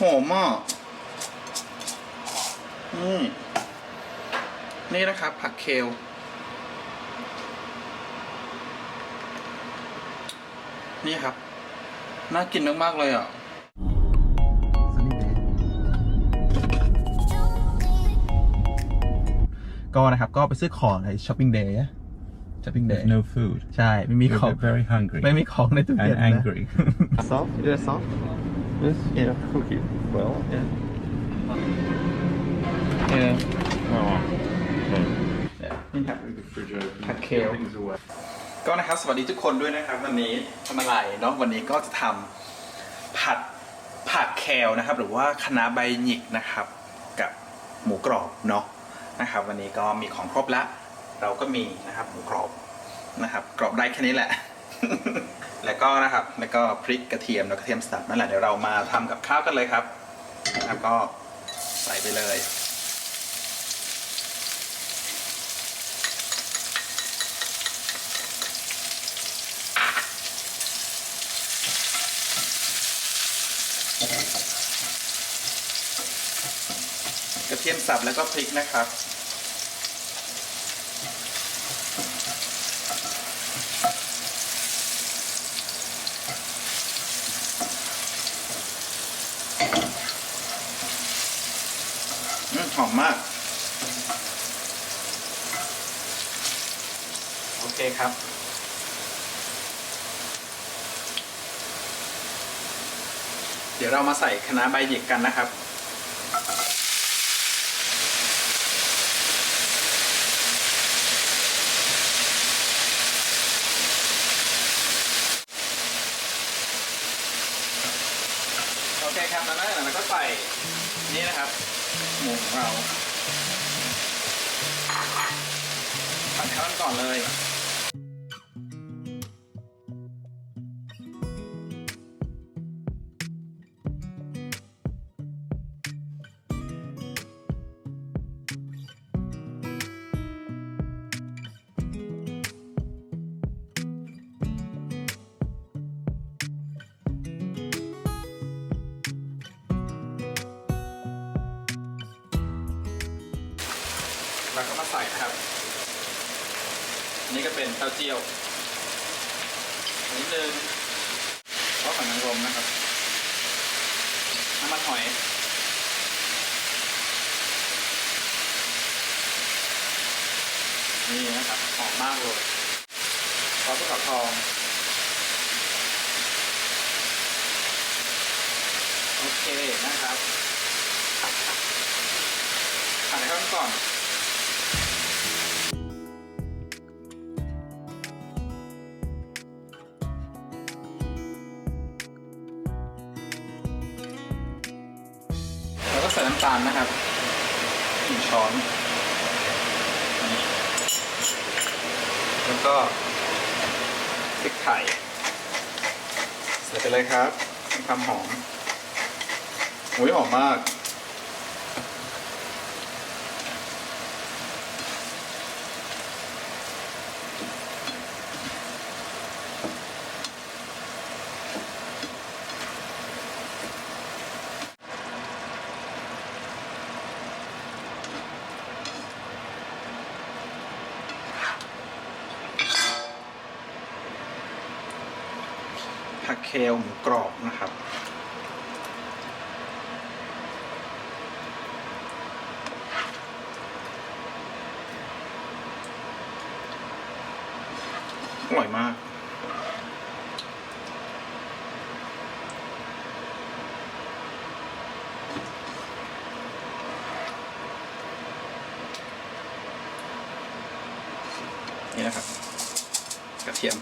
หอมมากนี่นี่นะครับ ผักเคลนี่ครับ น่ากินมาก ๆ เลยอะ Sunny day ก็นะครับ ก็ไปซื้อของในช้อปปิ้งเดย์ช้อปปิ้งเดย์ There's no food. ใช่ ไม่มี You're ของ very hungry ไม่มีของในตู้เย็น and นะ angry. soft you do soft yes, Yeah. cook it well. yeah เออ Oh, นี่ครับ refrigerator. Cut kale. Things away. ก็นะครับสวัสดีทุกคนด้วยนะครับ วันนี้ทำอะไรเนาะวันนี้ก็จะทำผัดผักแคลนะครับ หรือว่าคะน้าใบหยิกนะครับ กับหมูกรอบเนาะนะครับ วันนี้ก็มีของครบละ เราก็มีนะครับหมูกรอบนะครับ กรอบได้แค่นี้แหละ แล้วก็นะครับ แล้วก็พริกกระเทียมแล้วกระเทียมสับนั่นแหละเดี๋ยวเรามาทำกับข้าวกันเลยครับนะครับก็ใส่ไปเลยกระเทียมสับแล้วก็พริกนะครับ หอมมาก โอเคครับ เดี๋ยวเรามาใส่คะน้าใบหยิกกันนะครับ โอเคครับแล้ว ใส่นี่นะครับหมูของเราผัดให้มันก่อนเลย เราก็มาใส่นะครับนนี้ก็เป็นเต้าเจี้ยวนิดนึงเพราะฝันนางรมนะครับน้ำมันหอยนี่นะครับหอมมากเลยซอสภูเขาทองโอเคนะครับผัดให้เข้ากันก่อน ใส่น้ำตาลนะครับหนึ่งช้อนนี่แล้วก็พริกไทยใส่ไปเลยครับมีความหอมอุ้ยหอมมาก ผักเคลหมูกรอบนะครับ อร่อยมากนี่นะครับ กระเทียม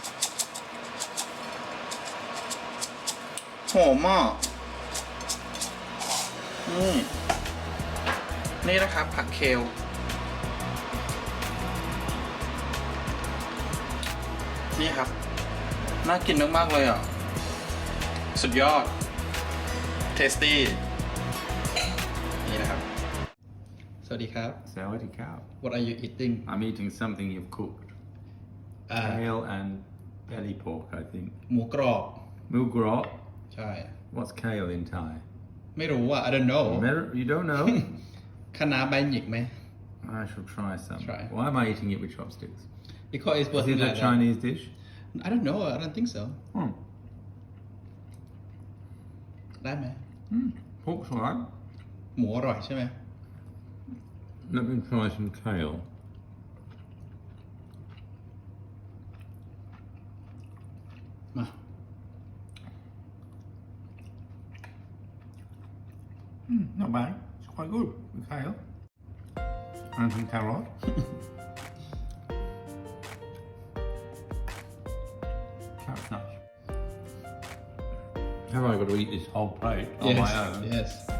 หอมมากนี่นี่นะครับ ผักเคลนี่ครับ น่ากินมาก ๆ เลยอะ สุดยอด เทสตี้ นี่นะครับ สวัสดีครับ Sawadee cow. What are you eating I'm eating something you've cooked. อ่า Kale and belly pork, I think. หมูกรอบ Mugrot. ใช่ What's kale in Thai? ไม่รู้อ่ะ I don't know Mer- You don't know? คณะใบหยิกไหม I shall try some. Try. Why am I eating it with chopsticks? because it's Is it a Chinese dish? I don't know I don't think so Hmm. ได้ไหม Mm. Pork's alright. หมูอร่อยใช่ไหม Let me try some kale. ม Mm, not bad. It's quite good with kale. And some carrot. Carrot's nice. Have I got to eat this whole plate on yes my own? yes